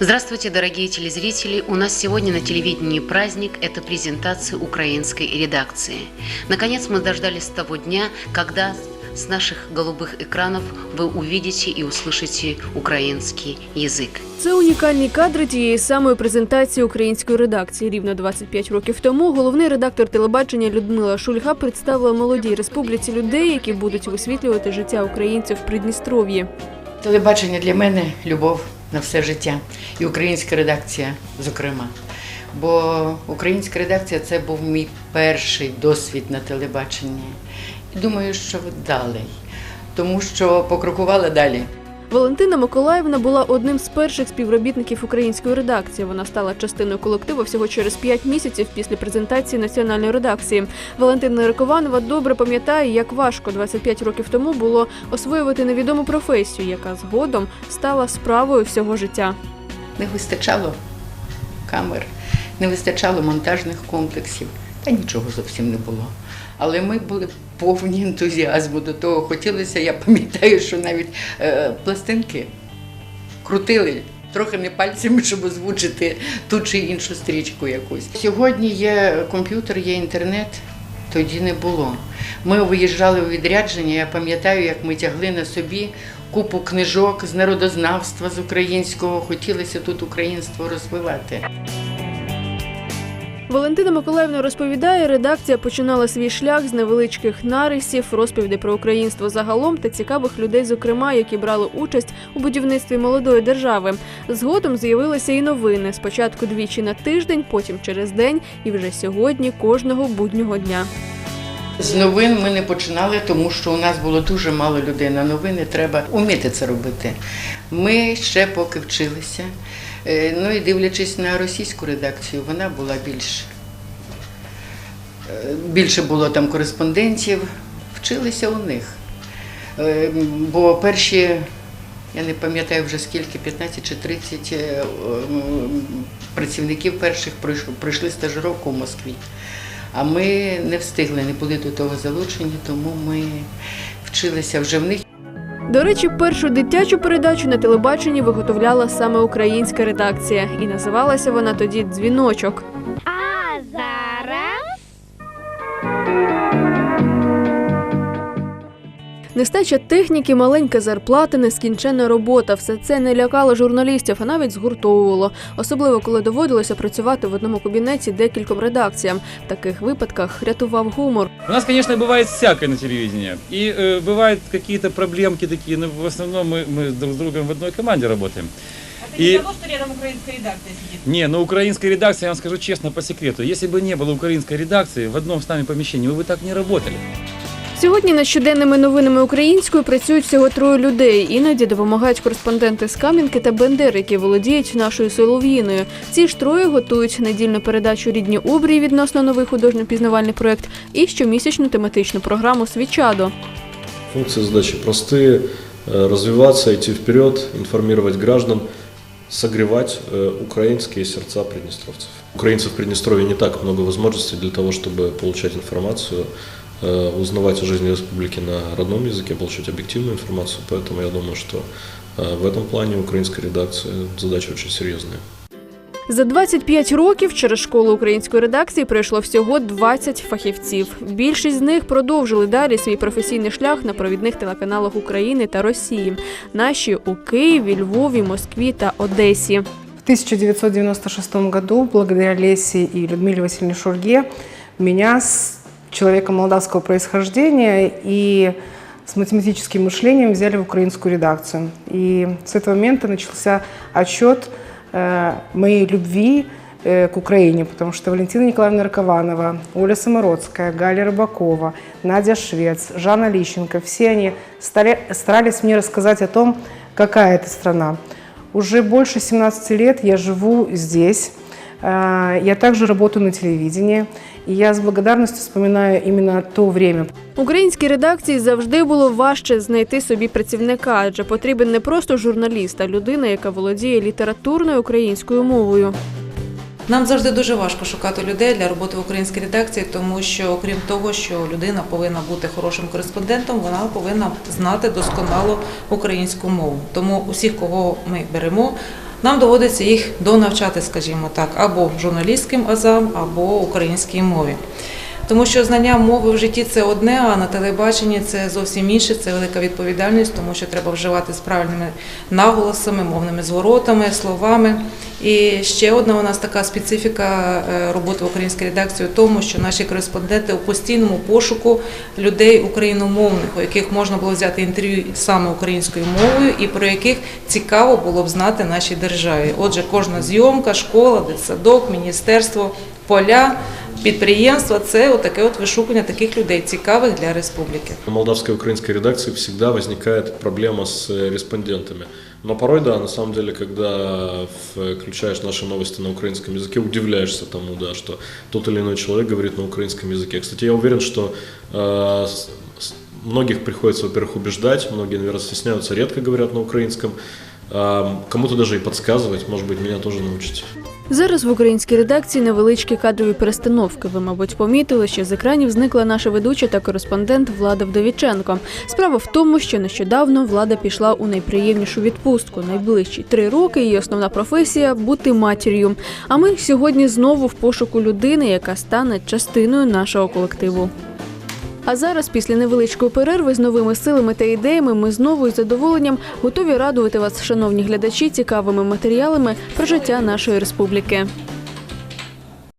Здравствуйте, дорогие телезрители! У нас сегодня на телевидении праздник – это презентация украинской редакции. Наконец мы дождались того дня, когда с наших голубых экранов вы увидите и услышите украинский язык. Це унікальні кадри тієї самої презентації української редакції. Рівно 25 років тому головний редактор телебачення Людмила Шульга представила молодій республіці людей, які будуть висвітлювати життя українців в Придністров'ї. Телебачення для мене любов на все життя. І українська редакція, зокрема. Бо українська редакція це був мій перший досвід на телебаченні. І думаю, що вдалий, тому що покрокувала далі. Валентина Миколаївна була одним з перших співробітників української редакції. Вона стала частиною колективу всього через 5 місяців після презентації національної редакції. Валентина Рикованова добре пам'ятає, як важко 25 років тому було освоювати невідому професію, яка згодом стала справою всього життя. Не вистачало камер, не вистачало монтажних комплексів, та нічого зовсім не було. Але ми були повні ентузіазму до того. Хотілося, я пам'ятаю, що навіть е, пластинки крутили. Трохи не пальцями, щоб озвучити ту чи іншу стрічку якусь. Сьогодні є комп'ютер, є інтернет, тоді не було. Ми виїжджали у відрядження, я пам'ятаю, як ми тягли на собі купу книжок з народознавства, з українського. Хотілося тут українство розвивати. Валентина Миколаївна розповідає, редакція починала свій шлях з невеличких нарисів, розповідей про українство загалом та цікавих людей, зокрема, які брали участь у будівництві молодої держави. Згодом з'явилися і новини. Спочатку двічі на тиждень, потім через день, і вже сьогодні кожного буднього дня. З новин ми не починали, тому що у нас було дуже мало людей на новини. Треба вміти це робити. Ми ще поки вчилися. Е, Ну і дивлячись на російську редакцію, вона була більш е, більше було там кореспондентів, вчилися у них. Е, Бо перші, я не пам'ятаю вже скільки, 15 чи 30 е, працівників перших пройшли стажировку в Москві. А ми не встигли, не були до того залучені, тому ми вчилися вже в них. До речі, першу дитячу передачу на телебаченні виготовляла саме українська редакція, і називалася вона тоді Дзвіночок. Нестача техніки, маленька зарплата, нескінченна робота все це не лякало журналістів, а навіть згуртовувало. Особливо коли доводилося працювати в одному кабінеті декільком редакціям. В таких випадках рятував гумор. У нас, конечно, бывает всякое на телевидении. И э, бывают какие-то проблемки такие, но в основном мы, мы друг с другом в одной команде работаем. Это И- не того, что рядом украинская редакция сидит. Не, но украинская редакция, я вам скажу честно, по секрету, если бы не было украинской редакции в одном с нами помещении, мы бы так не работали. Сьогодні над щоденними новинами українською працюють всього троє людей. Іноді допомагають кореспонденти з Кам'янки та Бендер, які володіють нашою солов'їною. Ці ж троє готують недільну передачу рідні обрії відносно новий художньо-пізнавальний проект і щомісячну тематичну програму Свічадо. Функции задачи простые. э, Развиваться, идти вперед, информировать граждан, согревать э, украинские сердца приднестровцев. Украинцев в Приднестровье не так много возможностей для того, чтобы получать информацию, э, узнавать о жизни республики на родном языке, получать объективную информацию. Поэтому я думаю, что э, в этом плане украинской редакции задача очень серьезная. За 25 років через школу української редакції пройшло всього 20 фахівців. Більшість з них продовжили далі свій професійний шлях на провідних телеканалах України та Росії. Наші у Києві, Львові, Москві та Одесі. В 1996 году, благодаря Лесе и Людмиле Васильевне Шурге, меня, с человека молдавского происхождения и с математическим мышлением взяли в украинскую редакцию. И с этого момента начался отчет э, моей любви э, к Украине, потому что Валентина Николаевна Ракованова, Оля Самородская, Галя Рыбакова, Надя Швец, Жанна Лищенко, все они стали, старались мне рассказать о том, какая это страна. Уже больше 17 лет я живу здесь. Э, Я также работаю на телевидении. И я с благодарностью вспоминаю именно то время. Українській редакції завжди було важче знайти собі працівника, адже потрібен не просто журналіст, а людина, яка володіє літературною українською мовою. Нам завжди дуже важко шукати людей для роботи в українській редакції, тому що, окрім того, що людина повинна бути хорошим кореспондентом, вона повинна знати досконало українську мову. Тому усіх, кого ми беремо, нам доводиться їх донавчати, скажімо так, або журналістським азам, або українській мові. Тому що знання мови в житті це одне, а на телебаченні це зовсім інше, це велика відповідальність, тому що треба вживати з правильними наголосами, мовними зворотами, словами. І ще одна у нас така специфіка е, роботи в українській редакції в тому, що наші кореспонденти у постійному пошуку людей україномовних, у яких можна було взяти інтерв'ю саме українською мовою, і про яких цікаво було б знати нашій державі. Отже, кожна зйомка, школа, дитсадок, міністерство, поля. Підприємства це отаке от вишукування таких людей, цікавих для республіки. В молдавской и украинской редакции всегда возникает проблема с э, респондентами. Но порой, да, на самом деле, когда включаешь наши новости на украинском языке, удивляешься тому, да, что тот или иной человек говорит на украинском языке. Кстати, я уверен, что э, с- с- многих приходится, во-первых, убеждать, многие, наверное, стесняются, редко говорят на украинском. Кому-то даже и подсказывать, может быть, меня тоже научите. Зараз в українській редакції невеличкі кадрові перестановки. Ви, мабуть, помітили, що з екранів зникла наша ведуча та кореспондент Влада Вдовіченко. Справа в тому, що нещодавно влада пішла у найприємнішу відпустку. Найближчі три роки її основна професія бути матір'ю. А ми сьогодні знову в пошуку людини, яка стане частиною нашого колективу. А зараз, після невеличкої перерви з новими силами та ідеями, ми знову із задоволенням готові радувати вас, шановні глядачі, цікавими матеріалами про життя нашої республіки.